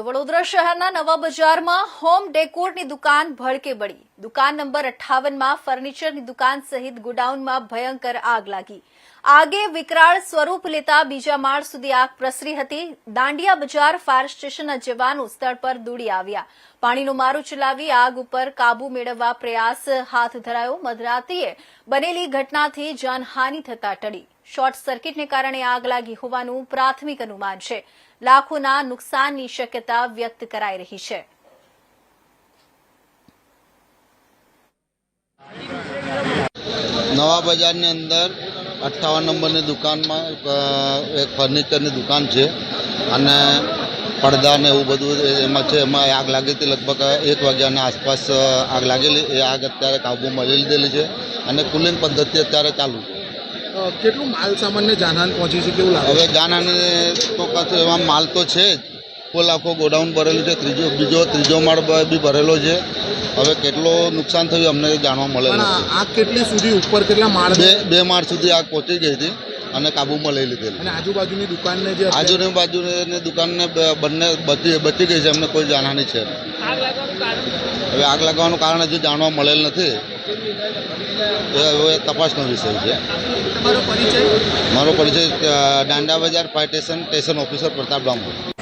તો વડોદરા શહેરના નવા બજારમાં હોમ ડેકોરની દુકાન ભડકે બળી દુકાન નંબર અઠ્ઠાવનમાં ફર્નિચરની દુકાન સહિત ગોડાઉનમાં ભયંકર આગ લાગી. આગે વિકરાળ સ્વરૂપ લેતા બીજા માળ સુધી આગ પ્રસરી હતી. દાંડિયા બજાર ફાયર સ્ટેશનના જવાનો સ્થળ પર દોડી આવ્યા. પાણીનો મારો ચલાવી આગ ઉપર કાબુ મેળવવા પ્રયાસ હાથ ધરાયો. મધરાત્રીએ બનેલી ઘટનાથી જાનહાનિ થતા ટળી. શોર્ટ સર્કિટને કારણે આગ લાગી હોવાનું પ્રાથમિક અનુમાન છે. લાખોના નુકસાનની શક્યતા વ્યક્ત કરાઈ રહી છે. નવા બજારની અંદર અઠ્ઠાવન નંબરની દુકાનમાં એક ફર્નિચરની દુકાન છે અને પડદા ને એવું બધું એમાં છે, એમાં આગ લાગી હતી લગભગ એક વાગ્યાના આસપાસ આગ લાગેલી. એ આગ અત્યારે કાબૂમાં લઈ લીધેલી છે અને કુલિંગ પદ્ધતિ અત્યારે ચાલુ છે. કેટલું માલ સામાનને જાનહાન પહોંચી છે કેવું લાગે હવે જાનાને તો કશું એમાં માલ તો છે જ. ફૂલ આખો ગોડાઉન ભરેલું છે ત્રીજો બીજો ત્રીજો માળ બી ભરેલો છે. હવે કેટલો નુકસાન થયું અમને જાણવા મળેલ પણ નથી. આ આગ કેટલી સુધી ઉપર કેટલા માળ બે બે માળ સુધી આગ પહોંચી ગઈ હતી અને કાબૂમાં લઈ લીધેલી. અને આજુબાજુની દુકાનને જે આજુને બાજુની દુકાનને બંને બચી બચી ગઈ છે અમને કોઈ જાણવાની છે હવે આગ લાગવાનું કારણ હજુ જાણવા મળેલ નથી. એ તપાસનો વિષય છે. મારો પરિચય Danda Bazar fire station station officer Pratap Damor.